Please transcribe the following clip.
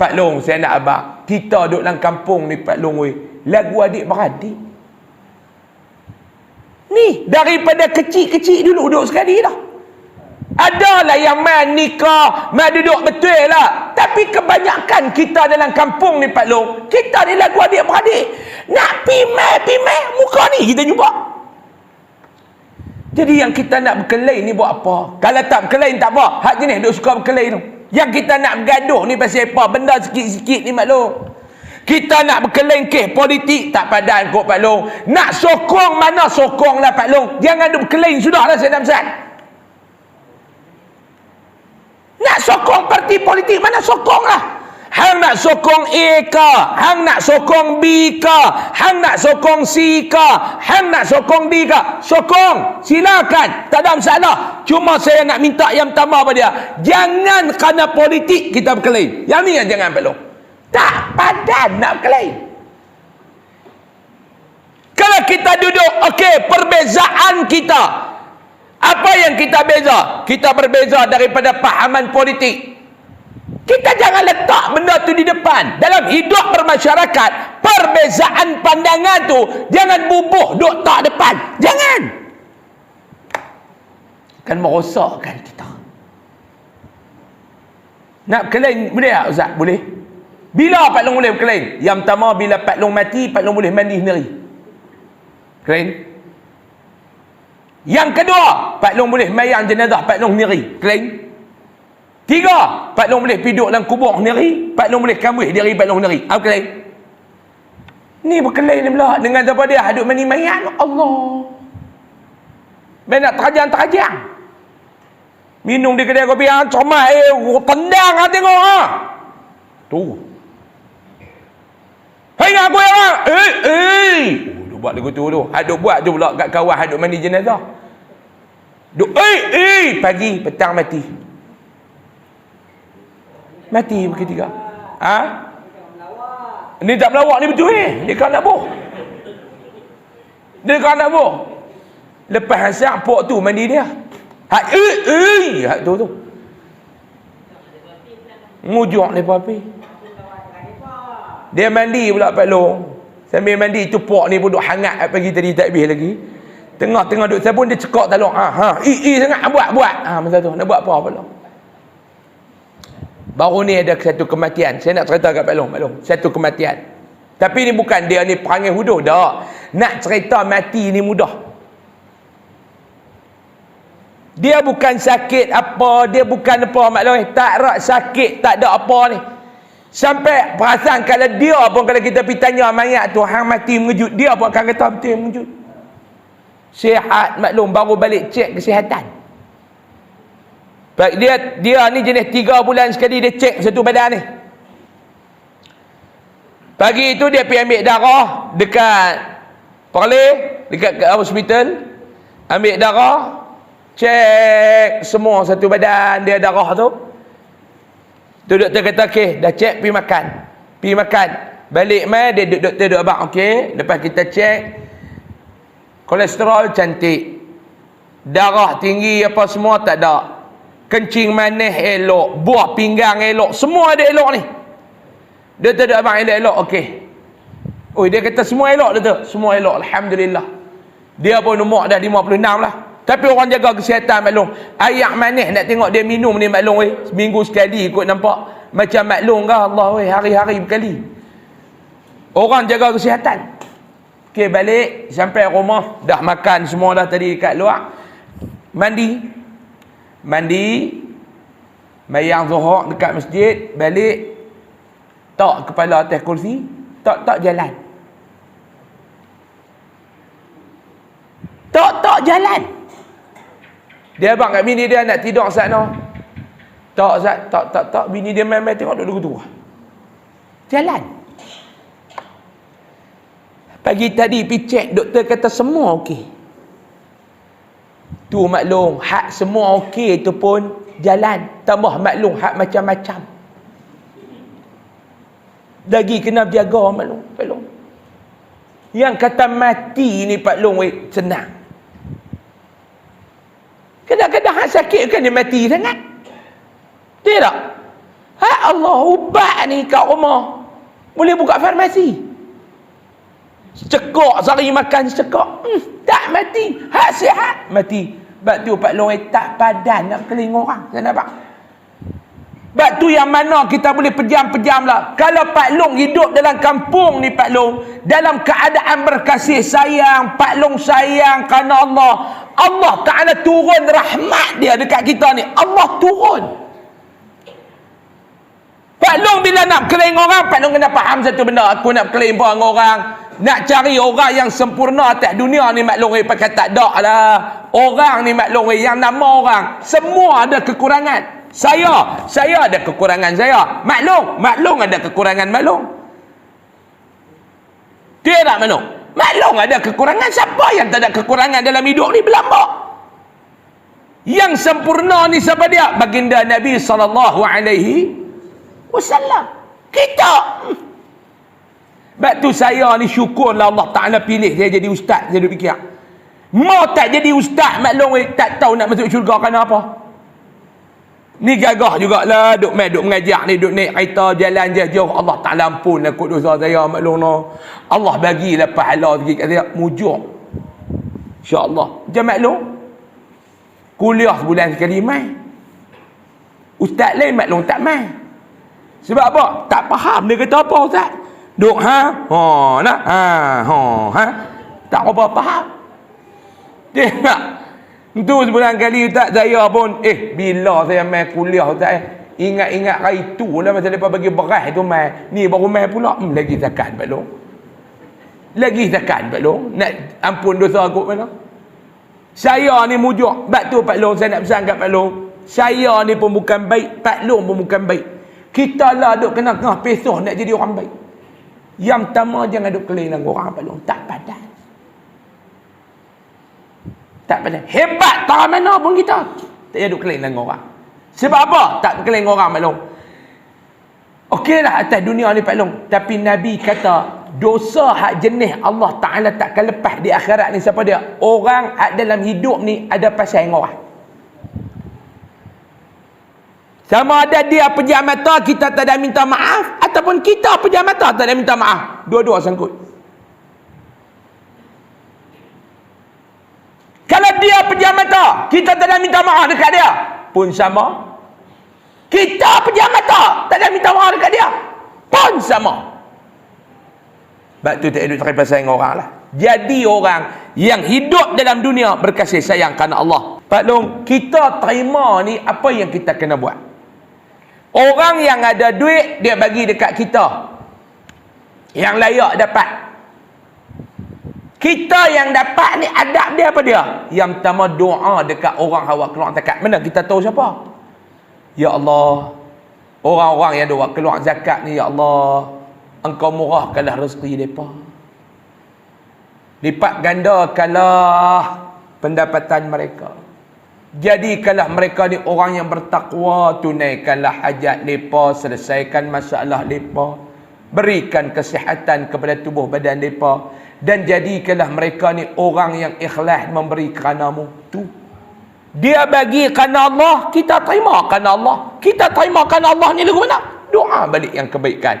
Pak Long, saya nak abang. Kita duduk dalam kampung ni, Pak Long, weh. Lagu adik-beradik. Ni, daripada kecil-kecil dulu duduk sekali dah. Adalah yang main nikah, main duduk betul lah. Tapi kebanyakan kita dalam kampung ni Pak Long, kita ni lagu adik-beradik. Nak pimai, pimai, muka ni kita jumpa. Jadi yang kita nak berkelain ni buat apa? Kalau tak berkelain tak apa. Hak jenis duk suka berkelain tu. Yang kita nak bergaduh ni pasal apa? Benda sikit-sikit ni Long. Kita nak berkelain ke politik tak padan kok Pak Long. Nak sokong mana sokong lah Pak Long. Jangan duk berkelain sudah lah saya nak nak sokong parti politik mana sokong lah. Hang nak sokong A ke? Hang nak sokong B ke? Hang nak sokong C ke? Hang nak sokong D ke? Sokong. Silakan. Tak ada masalah. Cuma saya nak minta yang pertama pada dia. Jangan kerana politik kita berkelain. Yang ni yang jangan perlu. Tak padan nak berkelain. Kalau kita duduk, okey, perbezaan kita apa yang kita beza? Kita berbeza daripada pahaman politik. Kita jangan letak benda tu di depan. Dalam hidup bermasyarakat, perbezaan pandangan tu jangan bubuh duk tak depan. Jangan. Kan merosakkan kita. Nak berkelain boleh tak Ustaz? Boleh. Bila Pak Long boleh berkelain? Yang pertama bila Pak Long mati, Pak Long boleh mandi sendiri. Kelain? Yang kedua, Pak Long boleh mayang jenazah Pak Long sendiri. Klaim. Tiga, Pak Long boleh piduk dalam kubur sendiri. Pak Long boleh kambuh diri Pak Long sendiri. Apa klaim? Ni berkelain ni pula. Dengan siapa dia? Hadut mani mayang. Allah. Nak terajang-terajang. Minum di kedai kopi yang comah. Eh, tendang lah tengok ha. Tu. Hei, aku yang Eh, eh buat lagu tu tu. Haduk buat tu pula kat kawan haduk mandi jenazah. Duk eh eh pagi petang mati. Mati berketiga. Ha? Ni tak melawak ni betul eh. Dia kan nak boh. Dia kan nak boh. Lepas hasil pok tu mandi dia. Ha eh eh ha tu tu. Ngujuk ni papi. Dia mandi pula Pak Long. Sambil mandi tu puak ni pun duk hangat pagi tadi tak habis lagi. Tengah-tengah duk sabun dia cekak talong. Ha ha i i sangat buat buat. Ha masa tu nak buat apa Pak Long? Baru ni ada satu kematian. Saya nak cerita kat Pak Long, Pak Long. Satu kematian. Tapi ni bukan dia ni perangai huduh dak. Nak cerita mati ni mudah. Dia bukan sakit apa, dia bukan apa Mak Long. Tak rak sakit, tak ada apa ni. Sampai perasaan kalau dia pun kalau kita pergi tanya mayat tu hang mati mengejut, dia pun akan kata betul mengejut. Sihat maklum baru balik cek kesihatan. Baik dia dia ni jenis 3 bulan sekali dia cek satu badan ni. Pagi itu dia pergi ambil darah dekat Perle, dekat hospital. Ambil darah, cek semua satu badan dia darah tu. Tu doktor kata okey, dah cek pergi makan. Pergi makan. Balik mai dia doktor duduk abang okey, lepas kita cek kolesterol cantik. Darah tinggi apa semua tak ada. Kencing manis elok, buah pinggang elok, semua ada elok ni. Doktor duduk abang elok-elok okey. Oh dia kata semua elok doktor, semua elok alhamdulillah. Dia pun umur dah 56 lah. Tapi orang jaga kesihatan maklum. Ayak manis nak tengok dia minum ni maklum weh. Seminggu sekali ikut nampak. Macam maklum ke Allah weh. Hari-hari berkali. Orang jaga kesihatan. Okey balik. Sampai rumah. Dah makan semua dah tadi kat luar. Mandi. Mandi. Mayang zuhur dekat masjid. Balik. Tak kepala atas kursi. Tak-tak jalan. Tak-tak jalan. Dia abang kat bini dia nak tidur sana. Tak Zat, tak tak tak bini dia main-main tengok duduk tu. Jalan. Pagi tadi pergi cek doktor kata semua okey. Tu maklum hak semua okey tu pun jalan tambah maklum hak macam-macam. Lagi kena jaga maklum, maklum. Yang kata mati ni Pak Long weh senang. Kadang-kadang hak sakit kan dia mati sangat. Tidak. Ha Allah ubat ni kat rumah boleh buka farmasi cekok sehari makan cekok hmm, tak mati hak sihat mati sebab tu Pak Long tak padan nak keling orang saya nampak? Sebab tu yang mana kita boleh pejam-pejam lah. Kalau Pak Long hidup dalam kampung ni Pak Long dalam keadaan berkasih sayang Pak Long sayang kerana Allah. Allah Ta'ala turun rahmat dia dekat kita ni. Allah turun. Pak Long bila nak klaim orang Pak Long kena faham satu benda. Aku nak klaim orang orang. Nak cari orang yang sempurna atas dunia ni maklum eh pakai tak ada lah orang ni maklum yang nama orang semua ada kekurangan. Saya saya ada kekurangan saya. Maklum maklum ada kekurangan maklum dia tak maklum maklum ada kekurangan. Siapa yang tak ada kekurangan dalam hidup ni? Belambak yang sempurna ni siapa dia? Baginda Nabi alaihi wasallam. Kita. Sebab tu saya ni syukurlah Allah Ta'ala pilih saya jadi ustaz. Saya duduk fikir mau tak jadi ustaz maklum tak tahu nak masuk syurga kerana apa ni gagah jugalah duk main duk mengajar ni duk naik kereta jalan jauh Allah Ta'ala ampun aku dosa saya maklum no. Allah bagilah pahala sikit kat saya mujuk insyaAllah macam maklum kuliah sebulan sekali main ustaz lain maklum tak main sebab apa? Tak faham dia kata apa Ustaz? Duk ha? Ha, nak? Ha, ha, ha. Tak apa faham. Nak. Itu sebulan kali Ustaz saya pun, eh, bila saya main kuliah Ustaz eh, ingat-ingat hari tu lah masa lepas bagi beras tu main. Ni baru main pula. Hmm, lagi zakat belum. Lagi zakat belum. Nak ampun dosa aku mana? Saya ni mujuk. Sebab tu Pak Long saya nak pesan kat Pak Long. Saya ni pun bukan baik. Pak Long pun bukan baik. Kita lah duk kena kena pesoh nak jadi orang baik. Yang pertama jangan duk kelih dengan orang apa Tak padan. Tak padan. Hebat tak mana pun kita. Tak duk kelih dengan orang. Sebab apa? Tak kelih dengan orang Pak Okeylah atas dunia ni Pak Tapi Nabi kata dosa hak jenis Allah Ta'ala takkan lepas di akhirat ni siapa dia? Orang dalam hidup ni ada pasal dengan orang. Sama ada dia pejam mata, kita tak ada minta maaf. Ataupun kita pejam mata, tak ada minta maaf. Dua-dua sangkut. Kalau dia pejam mata, kita tak ada minta maaf dekat dia. Pun sama. Kita pejam mata, tak ada minta maaf dekat dia. Pun sama. Sebab tu tak ada cari pasal orang lah. Jadi orang yang hidup dalam dunia berkasih sayang kerana Allah. Pak Long, kita terima ni apa yang kita kena buat. Orang yang ada duit dia bagi dekat kita. Yang layak dapat. Kita yang dapat ni adab dia apa dia? Yang pertama doa dekat orang hawa keluar zakat. Mana kita tahu siapa? Ya Allah. Orang-orang yang doa keluar zakat ni ya Allah. Engkau murahkanlah rezeki mereka. Lipat gandakanlah pendapatan mereka. Jadikanlah mereka ni orang yang bertakwa, tunaikanlah hajat mereka, selesaikan masalah mereka, berikan kesihatan kepada tubuh badan mereka dan jadikanlah mereka ni orang yang ikhlas memberi kerana-Mu. Tu. Dia bagi kerana Allah, kita terima kerana Allah. Kita terima kerana Allah ni lagu mana? Doa balik yang kebaikan.